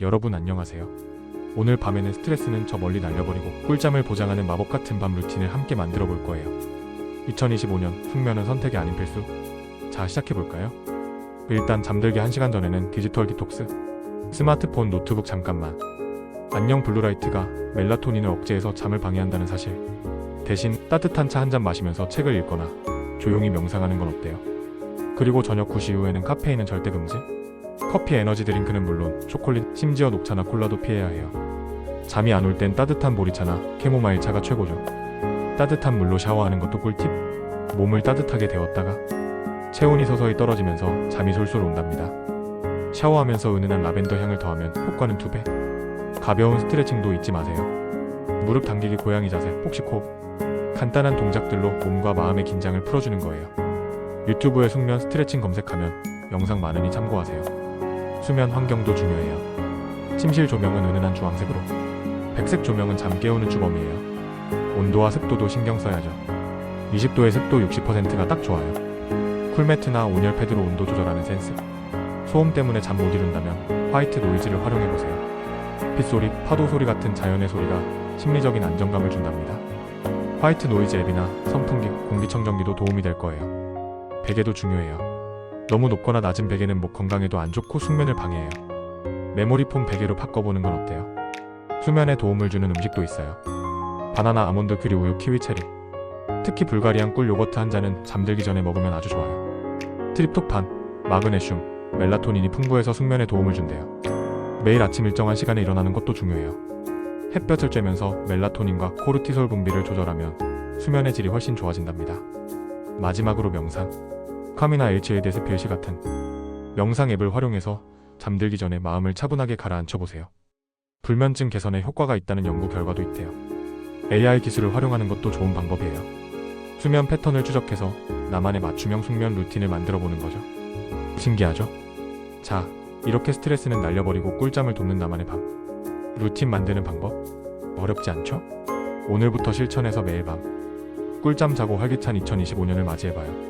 여러분 안녕하세요. 오늘 밤에는 스트레스는 저 멀리 날려버리고 꿀잠을 보장하는 마법 같은 밤 루틴을 함께 만들어 볼 거예요. 2025년 숙면은 선택이 아닌 필수. 자, 시작해 볼까요? 일단 잠들기 1시간 전에는 디지털 디톡스. 스마트폰, 노트북 잠깐만. 안녕 블루라이트가 멜라토닌을 억제해서 잠을 방해한다는 사실. 대신 따뜻한 차 한 잔 마시면서 책을 읽거나 조용히 명상하는 건 어때요? 그리고 저녁 9시 이후에는 카페인은 절대 금지. 커피 에너지 드링크는 물론 초콜릿, 심지어 녹차나 콜라도 피해야 해요. 잠이 안 올 땐 따뜻한 보리차나 캐모마일 차가 최고죠. 따뜻한 물로 샤워하는 것도 꿀팁. 몸을 따뜻하게 데웠다가 체온이 서서히 떨어지면서 잠이 솔솔 온답니다. 샤워하면서 은은한 라벤더 향을 더하면 효과는 두 배. 가벼운 스트레칭도 잊지 마세요. 무릎 당기기 고양이 자세, 폭식호흡. 간단한 동작들로 몸과 마음의 긴장을 풀어주는 거예요. 유튜브에 숙면 스트레칭 검색하면 영상 많으니 참고하세요. 수면 환경도 중요해요. 침실 조명은 은은한 주황색으로. 백색 조명은 잠 깨우는 주범이에요. 온도와 습도도 신경 써야죠. 20도의 습도 60%가 딱 좋아요. 쿨매트나 온열 패드로 온도 조절하는 센스. 소음 때문에 잠 못 이룬다면 화이트 노이즈를 활용해 보세요. 빗소리, 파도 소리 같은 자연의 소리가 심리적인 안정감을 준답니다. 화이트 노이즈 앱이나 선풍기, 공기청정기도 도움이 될 거예요. 베개도 중요해요. 너무 높거나 낮은 베개는 목 건강에도 안 좋고 숙면을 방해해요. 메모리 폼 베개로 바꿔보는 건 어때요? 수면에 도움을 주는 음식도 있어요. 바나나, 아몬드, 그리 우유, 키위, 체리. 특히 불가리안 꿀 요거트 한 잔은 잠들기 전에 먹으면 아주 좋아요. 트립톡판, 마그네슘, 멜라토닌이 풍부해서 숙면에 도움을 준대요. 매일 아침 일정한 시간에 일어나는 것도 중요해요. 햇볕을 쬐면서 멜라토닌과 코르티솔 분비를 조절하면 수면의 질이 훨씬 좋아진답니다. 마지막으로 명상. 카미나 HADS 필시 같은 명상 앱을 활용해서 잠들기 전에 마음을 차분하게 가라앉혀 보세요. 불면증 개선에 효과가 있다는 연구 결과도 있대요. AI 기술을 활용하는 것도 좋은 방법이에요. 수면 패턴을 추적해서 나만의 맞춤형 숙면 루틴을 만들어 보는 거죠. 신기하죠? 자, 이렇게 스트레스는 날려버리고 꿀잠을 돕는 나만의 밤. 루틴 만드는 방법? 어렵지 않죠? 오늘부터 실천해서 매일 밤. 꿀잠 자고 활기찬 2025년을 맞이해봐요.